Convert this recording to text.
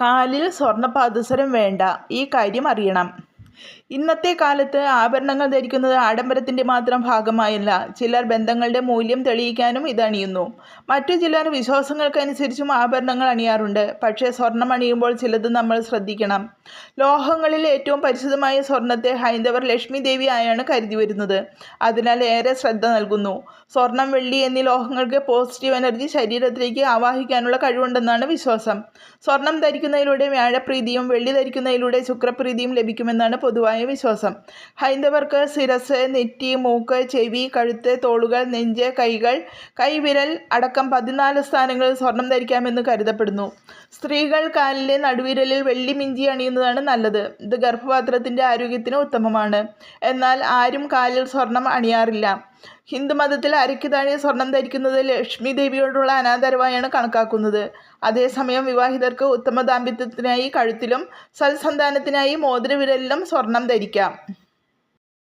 കാലിൽ സ്വർണപാദസരം വേണ്ട. ഈ കാര്യം അറിയണം. ഇന്നത്തെ കാലത്ത് ആഭരണങ്ങൾ ധരിക്കുന്നത് ആഡംബരത്തിന്റെ മാത്രം ഭാഗമായല്ല. ചിലർ ബന്ധങ്ങളുടെ മൂല്യം തെളിയിക്കാനും ഇതണിയുന്നു മറ്റു ചിലർ വിശ്വാസങ്ങൾക്കനുസരിച്ചും ആഭരണങ്ങൾ അണിയാറുണ്ട്. പക്ഷേ സ്വർണം അണിയുമ്പോൾ ചിലത് നമ്മൾ ശ്രദ്ധിക്കണം. ലോഹങ്ങളിൽ ഏറ്റവും പരിശുദ്ധമായ സ്വർണത്തെ ഹൈന്ദവർ ലക്ഷ്മി ദേവി ആയാണ് കരുതി വരുന്നത്. അതിനാൽ ഏറെ ശ്രദ്ധ നൽകുന്നു. സ്വർണം വെള്ളി എന്നീ ലോഹങ്ങൾക്ക് പോസിറ്റീവ് എനർജി ശരീരത്തിലേക്ക് ആവാഹിക്കാനുള്ള കഴിവുണ്ടെന്നാണ് വിശ്വാസം. സ്വർണം ധരിക്കുന്നതിലൂടെ വ്യാഴപ്രീതിയും വെള്ളി ധരിക്കുന്നതിലൂടെ ശുക്രപ്രീതിയും ലഭിക്കുമെന്നാണ് പൊതുവായ വിശ്വാസം. ഹൈന്ദവർക്ക് ശിരസ് നെറ്റി മൂക്ക് ചെവി കഴുത്ത് തോളുകൾ നെഞ്ച് കൈകൾ കൈവിരൽ അടക്കം പതിനാല് സ്ഥാനങ്ങളിൽ സ്വർണം ധരിക്കാമെന്ന് കരുതപ്പെടുന്നു. സ്ത്രീകൾ കാലിലെ നടുവിരലിൽ വെള്ളി മിഞ്ചി അണിയുന്നതാണ് നല്ലത്. ഇത് ഗർഭപാത്രത്തിന്റെ ആരോഗ്യത്തിന് ഉത്തമമാണ്. എന്നാൽ ആരും കാലിൽ സ്വർണം അണിയാറില്ല. ഹിന്ദുമതത്തിൽ അരയ്ക്ക് താഴെ സ്വർണം ധരിക്കുന്നത് ലക്ഷ്മി ദേവിയോടുള്ള അനാദരവായാണ് കണക്കാക്കുന്നത്. അതേസമയം വിവാഹിതർക്ക് ഉത്തമ ദാമ്പത്യത്തിനായി കഴുത്തിലും സൽസന്താനത്തിനായി മോതിരവിരലിലും സ്വർണം ധരിക്കാം.